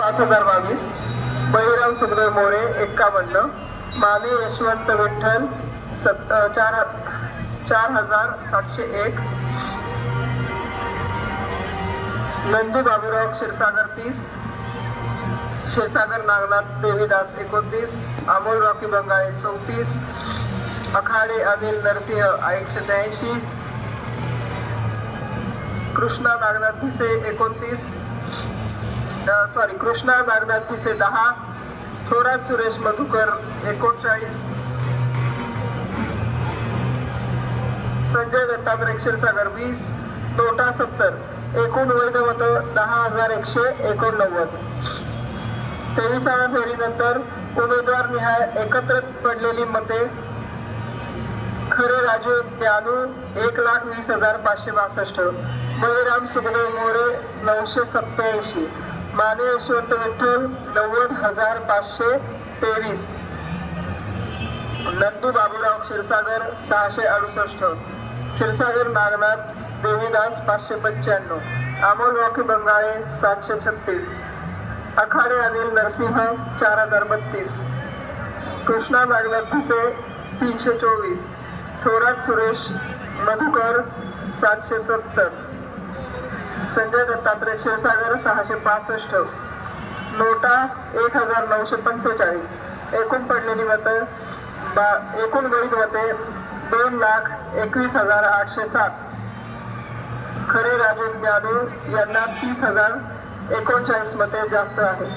पाच हजार बावीस. बहिराम सुंदर मोरे एक्कावन्न. माने यशवंत विठ्ठल सत् चार चार हजार सातशे एक. नंदू बाबूराव क्षीरसागर तीस. क्षीरसागर नागनाथ देवीदास एकोणतीस. अमोल रॉकी बंगाळे चौतीस. अखाडे अनिल नरसिंह एकशे त्र्याऐंशी. कृष्णा नागनाथ भिसे एकोणतीस. सॉरी कृष्णा नागनाथ पिसे दहा थोरात सुरेश मधुकर एकोणचाळीस संजय दत्ता क्षीरसागर वीस तोटा सत्तर एकूण वैध मत दहा हजार एकशे एकोणनव्वद. तेविसाव्या फेरीनंतर उमेदवार निहाय एकत्र पडलेली मते खरे राजू ज्ञानू एक लाख वीस हजार पाचशे बासष्ट. बळीराम सुखदेव मोरे नऊशे सत्याऐंशी माने यशवंत विठ्ठल नव्वद हजार पाचशे तेवीस. नंदू बाबूराव क्षीरसागर सहाशे अडुसष्ट. क्षीरसागर नागनाथ देवीदास पाचशे पंच्याण्णव. अमोल वाकी बंगाळे सातशे छत्तीस. अखाडे अनिल नरसिंह चार हजार बत्तीस. कृष्णा नागनाथ भिसे तीनशे चोवीस. थोरात सुरेश मधुकर सातशे सत्तर. संजय दत्तात्रय क्षीरसागर सहाशे पासष्ट. नोटा एक हजार नऊशे पंचेचाळीस. एकूण पडलेली मतं बा एकूण वैध मते दोन लाख एकवीस हजार आठशे सात. खरे राजू ज्ञानू यांना तीस हजार एकोणचाळीस मते जास्त आहे.